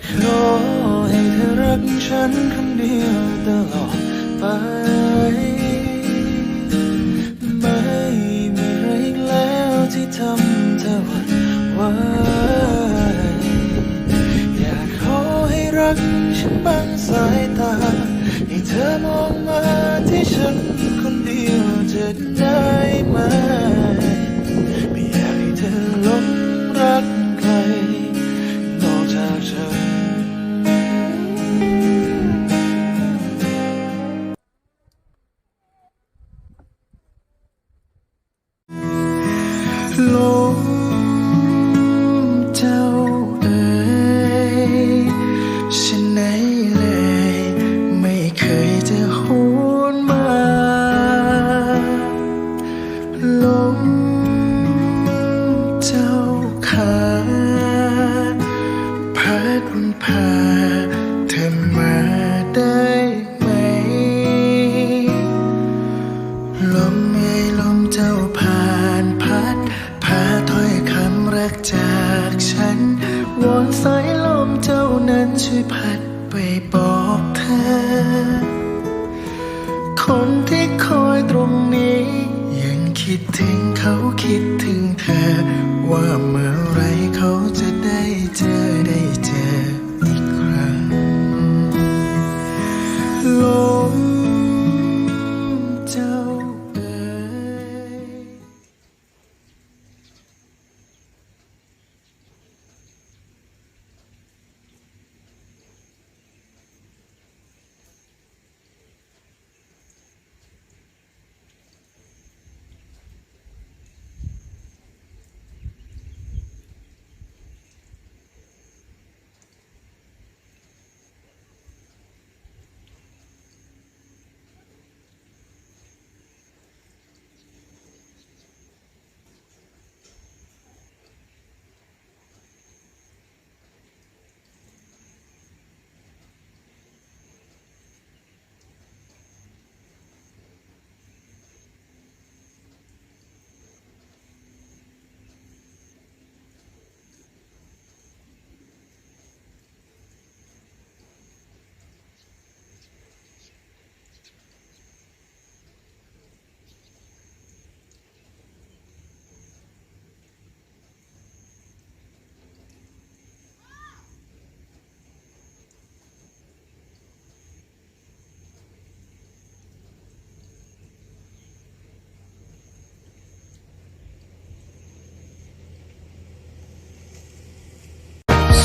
ขอให้เธอรักฉันคนเดียวตลอดไป ไม่มีอะไรอีกแล้วที่ทำเธอหวั่นไหวอยากขอให้รักฉันบางสายตา ให้เธอมองมาที่ฉันคนเดียวจะได้ คนที่คอยตรงนี้ ยังคิดถึงเขาคิดถึงเธอ ว่าเมื่อไรเขาจะได้เจอ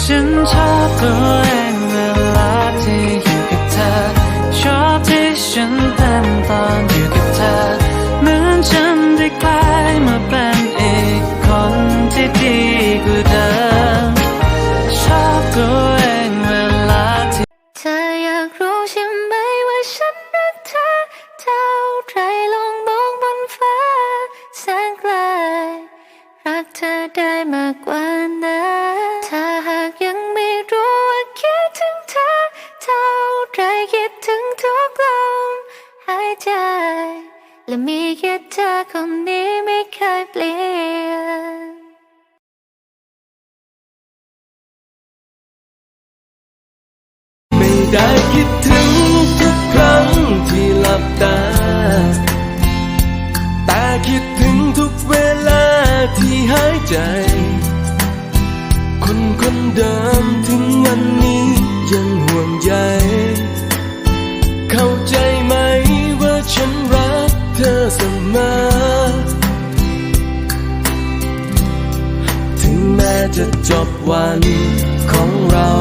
ฉันช ใจ และมีแค่เธอคนนี้ไม่เคยเปลี่ยนไม่ได้คิดถึงทุกครั้งที่หลับตา แต่คิดถึงทุกเวลาที่หายใจ คนคนเดิมถึงวันนี้ยังห่วงใยเข้าใจไหม ฉันรักเธอเสมอ ถึงแม้จะจบวันของเรา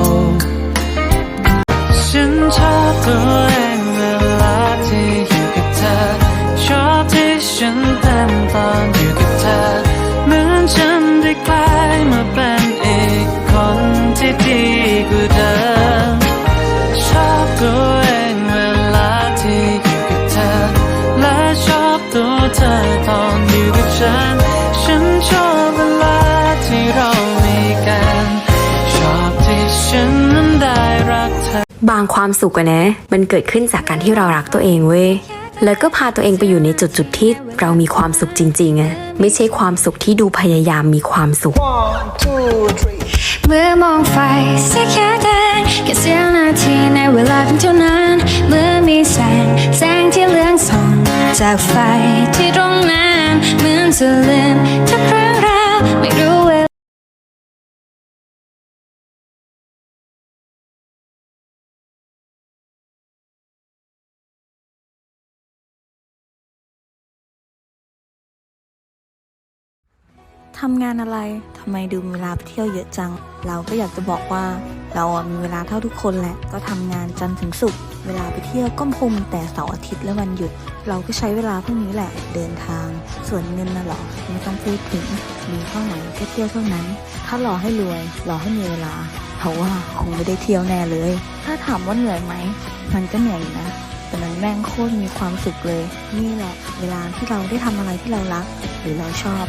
บางความสุขอะนะมันเกิดขึ้นจากการที่เรารักตัวเองเว้ยแล้วก็พาตัวเองไปอยู่ในจุดจุดที่เรามีความสุขจริงๆอะไม่ใช่ความสุขที่ดูพยายามมีความสุข One, two, เมื่อมองไฟสีแค่แดงแค่เสียนาทีในเวลาเพียงเท่านั้นเมื่อมีแสงแสงที่เลืองส่องจากไฟที่ตรงนั้นเหมือนจะลืมทุกเรื่องรา ทำงานอะไรทำไมดูมีเวลาไปเที่ยวเยอะจัง เราก็อยากจะบอกว่า เราอะมีเวลาเท่าทุกคนแหละ ก็ทำงานจันทร์ถึงศุกร์ เวลาไปเที่ยวก็คงแต่เสาร์อาทิตย์และวันหยุด เราก็ใช้เวลาพวกนี้แหละเดินทาง ส่วนเงินน่ะหรอ ไม่ต้องพูดถึง มีเท่าไหร่ก็เที่ยวเท่านั้น ถ้ารอให้รวย รอให้มีเวลา เพราะว่าคงไม่ได้เที่ยวแน่เลย ถ้าถามว่าเหนื่อยไหม มันก็เหนื่อยนะ แต่มันแม่งโคตรมีความสุขเลย นี่แหละ เวลาที่เราได้ทำอะไรที่เรารัก หรือเราชอบ